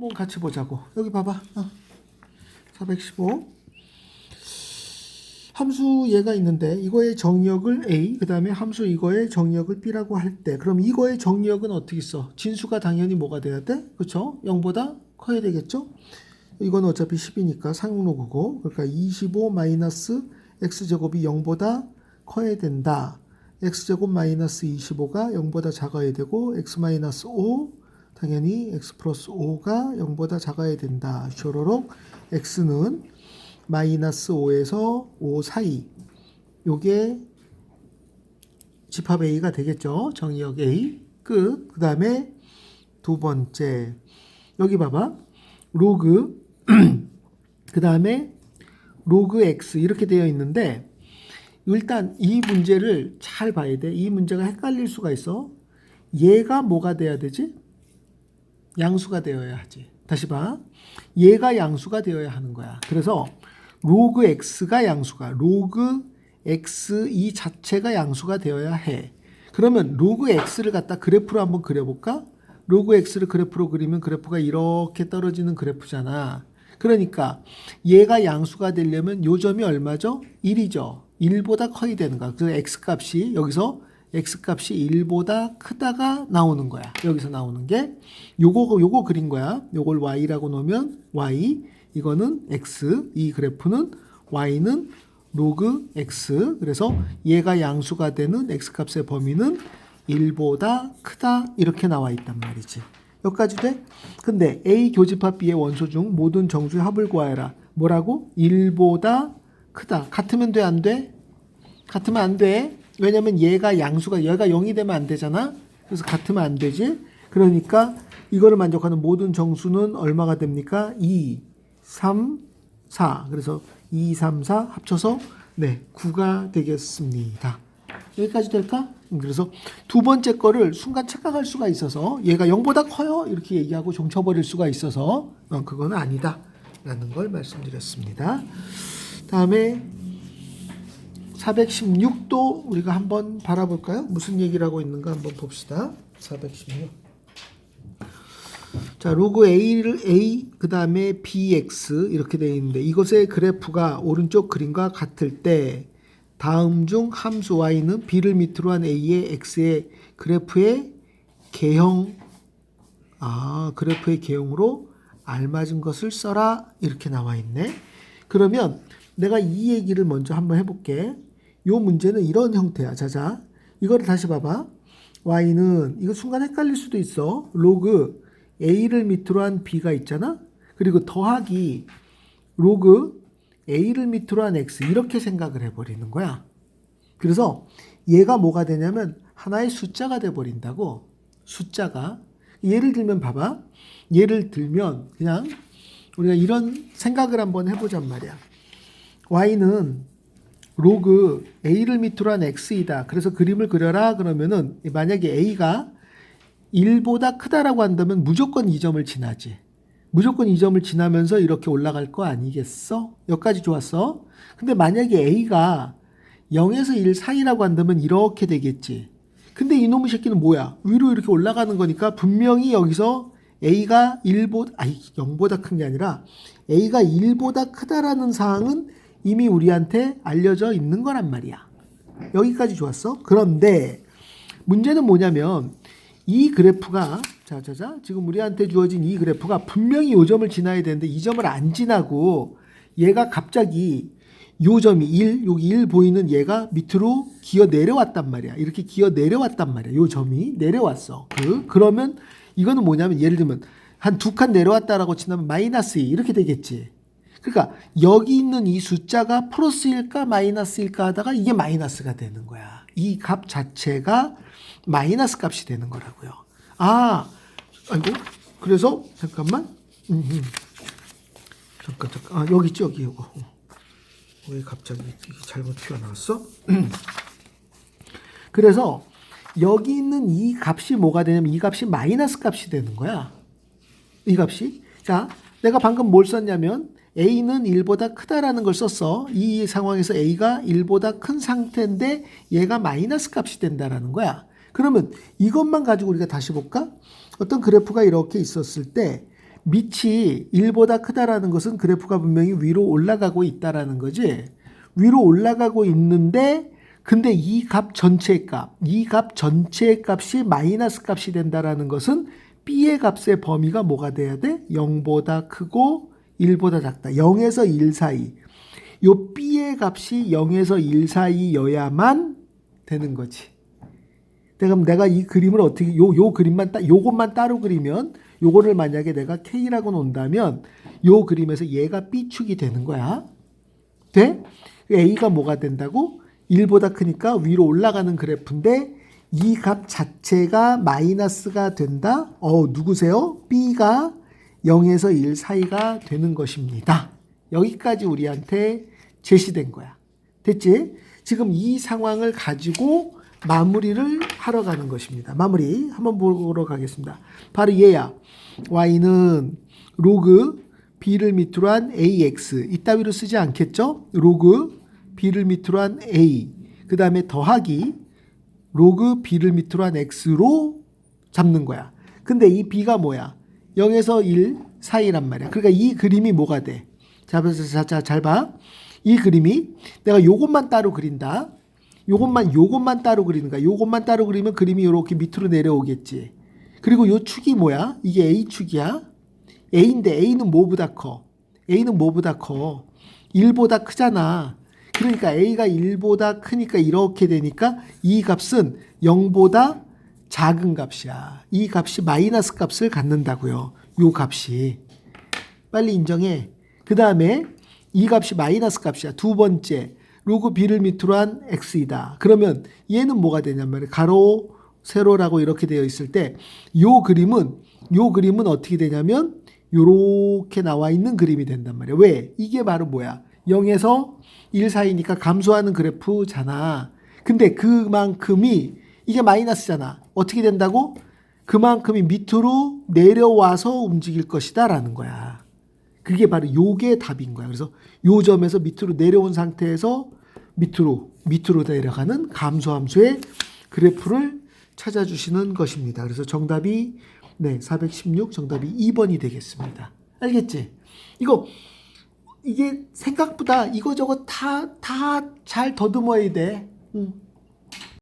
뭐 같이 보자고. 여기 봐봐. 어. 415. 함수 얘가 있는데 이거의 정의역을 A, 그 다음에 함수 이거의 정의역을 B라고 할 때 그럼 이거의 정의역은 어떻게 있어? 진수가 당연히 뭐가 돼야 돼? 그쵸? 0보다 커야 되겠죠? 이건 어차피 10이니까 상록이고 그러니까 25 마이너스 x제곱이 0보다 커야 된다. x제곱 마이너스 25가 0보다 작아야 되고 x 마이너스 5 당연히 x 플러스 5가 0보다 작아야 된다. 쇼로록 x는 마이너스 5에서 5 사이 요게 집합 A가 되겠죠. 정의역 A 끝. 그 다음에 두 번째 여기 봐봐. 로그 그 다음에 로그 x 이렇게 되어 있는데 일단 이 문제를 잘 봐야 돼. 이 문제가 헷갈릴 수가 있어. 얘가 뭐가 돼야 되지? 양수가 되어야 하지. 다시 봐. 얘가 양수가 되어야 하는 거야. 그래서 로그 x가 양수가 로그 x 이 자체가 양수가 되어야 해. 그러면 로그 x를 갖다 그래프로 한번 그려볼까? 로그 x를 그래프로 그리면 그래프가 이렇게 떨어지는 그래프잖아. 그러니까 얘가 양수가 되려면 요 점이 얼마죠? 1이죠. 1보다 커야 되는 거야. 그래서 x 값이 여기서 x 값이 1보다 크다가 나오는 거야. 여기서 나오는 게 요거 요거 그린 거야. 요걸 y라고 놓으면 y 이거는 x 이 그래프는 y는 로그 x 그래서 얘가 양수가 되는 x 값의 범위는 1보다 크다 이렇게 나와 있단 말이지. 여기까지 돼? 근데 A 교집합 B의 원소 중 모든 정수의 합을 구하여라. 뭐라고? 1보다 크다. 같으면 돼? 안 돼? 같으면 안 돼. 왜냐면 얘가 양수가 얘가 0이 되면 안 되잖아. 그래서 같으면 안 되지. 그러니까 이거를 만족하는 모든 정수는 얼마가 됩니까? 2, 3, 4. 그래서 2, 3, 4 합쳐서 네, 9가 되겠습니다. 여기까지 될까? 음, 그래서 두 번째 거를 순간 착각할 수가 있어서 얘가 0보다 커요 이렇게 얘기하고 종쳐버릴 수가 있어서 어, 그건 아니다 라는 걸 말씀드렸습니다. 다음에 416도 우리가 한번 바라볼까요? 무슨 얘기를 하고 있는가 한번 봅시다. 416. 자, 로그 A를 A 그 다음에 BX 이렇게 되어 있는데 이것의 그래프가 오른쪽 그림과 같을 때 다음 중 함수 y는 b를 밑으로 한 a의 x의 그래프의 개형 아 그래프의 개형으로 알맞은 것을 써라 이렇게 나와 있네. 그러면 내가 이 얘기를 먼저 한번 해 볼게. 요 문제는 이런 형태야. 자자 이거를 다시 봐봐. y는 이거 순간 헷갈릴 수도 있어. 로그 a를 밑으로 한 b가 있잖아. 그리고 더하기 로그 a를 밑으로 한 x 이렇게 생각을 해버리는 거야. 그래서 얘가 뭐가 되냐면 하나의 숫자가 돼버린다고 숫자가 예를 들면 봐봐 예를 들면 그냥 우리가 이런 생각을 한번 해보잔 말이야 y는 로그 a를 밑으로 한 x이다 그래서 그림을 그려라 그러면은 만약에 a가 1보다 크다라고 한다면 무조건 이 점을 지나지 무조건 이 점을 지나면서 이렇게 올라갈 거 아니겠어? 여기까지 좋았어. 근데 만약에 A가 0에서 1 사이라고 한다면 이렇게 되겠지. 근데 이놈의 새끼는 뭐야? 위로 이렇게 올라가는 거니까 분명히 여기서 A가 1보다, 아니, 0보다 큰 게 아니라 A가 1보다 크다라는 사항은 이미 우리한테 알려져 있는 거란 말이야. 여기까지 좋았어. 그런데 문제는 뭐냐면 이 그래프가 자자자 지금 우리한테 주어진 이 그래프가 분명히 요 점을 지나야 되는데 이 점을 안 지나고 얘가 갑자기 요 점이 1 여기 1 보이는 얘가 밑으로 기어 내려왔단 말이야. 이렇게 기어 내려왔단 말이야. 요 점이 내려왔어. 그 그러면 이거는 뭐냐면 예를 들면 한 두 칸 내려왔다라고 치면 마이너스 2 이렇게 되겠지 그러니까 여기 있는 이 숫자가 플러스일까 마이너스일까 하다가 이게 마이너스가 되는 거야 이 값 자체가 마이너스 값이 되는 거라고요. 아, 아이고, 그래서 잠깐만, 음, 음. 잠깐 잠깐, 아 여기 있지 여기 이거. 왜 갑자기 이게 잘못 튀어나왔어? 그래서 여기 있는 이 값이 뭐가 되냐면 이 값이 마이너스 값이 되는 거야. 이 값이. 자, 내가 방금 뭘 썼냐면 a는 1보다 크다라는 걸 썼어. 이 상황에서 a가 1보다 큰 상태인데 얘가 마이너스 값이 된다라는 거야. 그러면 이것만 가지고 우리가 다시 볼까? 어떤 그래프가 이렇게 있었을 때 밑이 1보다 크다라는 것은 그래프가 분명히 위로 올라가고 있다라는 거지. 위로 올라가고 있는데 근데 이 값 전체의 값, 이 값 전체의 값이 마이너스 값이 된다라는 것은 b의 값의 범위가 뭐가 돼야 돼? 0보다 크고 1보다 작다. 0에서 1 사이. 요 b의 값이 0에서 1 사이여야만 되는 거지. 그럼 내가 이 그림을 어떻게 요 요 그림만 따 요것만 따로 그리면 요거를 만약에 내가 K라고 놓는다면 요 그림에서 얘가 B축이 되는 거야. 돼? A가 뭐가 된다고? 1보다 크니까 위로 올라가는 그래프인데 이 값 자체가 마이너스가 된다. 어, 누구세요? B가 0에서 1 사이가 되는 것입니다. 여기까지 우리한테 제시된 거야. 됐지? 지금 이 상황을 가지고 마무리를 하러 가는 것입니다. 마무리 한번 보러 가겠습니다. 바로 얘야. y는 로그 b를 밑으로 한 ax 이따위로 쓰지 않겠죠? 로그 b를 밑으로 한 a 그 다음에 더하기 로그 b를 밑으로 한 x로 잡는 거야. 근데 이 b가 뭐야? 0에서 1 사이란 말이야. 그러니까 이 그림이 뭐가 돼? 자, 자, 자, 잘 봐. 이 그림이 내가 요것만 따로 그린다. 요것만 요것만 따로 그리는 거야. 요것만 따로 그리면 그림이 이렇게 밑으로 내려오겠지. 그리고 요 축이 뭐야? 이게 A 축이야. A인데 A는 뭐보다 커? A는 뭐보다 커? 1보다 크잖아. 그러니까 A가 1보다 크니까 이렇게 되니까 이 값은 0보다 작은 값이야. 이 값이 마이너스 값을 갖는다고요. 요 값이. 빨리 인정해. 그 다음에 이 값이 마이너스 값이야. 두 번째. 로그 b를 밑으로 한 x이다. 그러면 얘는 뭐가 되냐면. 가로 세로라고 이렇게 되어 있을 때 요 그림은 요 그림은 어떻게 되냐면 요렇게 나와 있는 그림이 된단 말이야. 왜? 이게 바로 뭐야? 0에서 1 사이니까 감소하는 그래프잖아. 근데 그만큼이 이게 마이너스잖아. 어떻게 된다고? 그만큼이 밑으로 내려와서 움직일 것이다 라는 거야. 그게 바로 요게 답인 거야. 그래서 요 점에서 밑으로 내려온 상태에서 밑으로 밑으로 내려가는 감소함수의 그래프를 찾아주시는 것입니다. 그래서 정답이 네, 416 정답이 2번이 되겠습니다. 알겠지? 이거 이게 생각보다 이거저거 다 다 잘 더듬어야 돼. 응.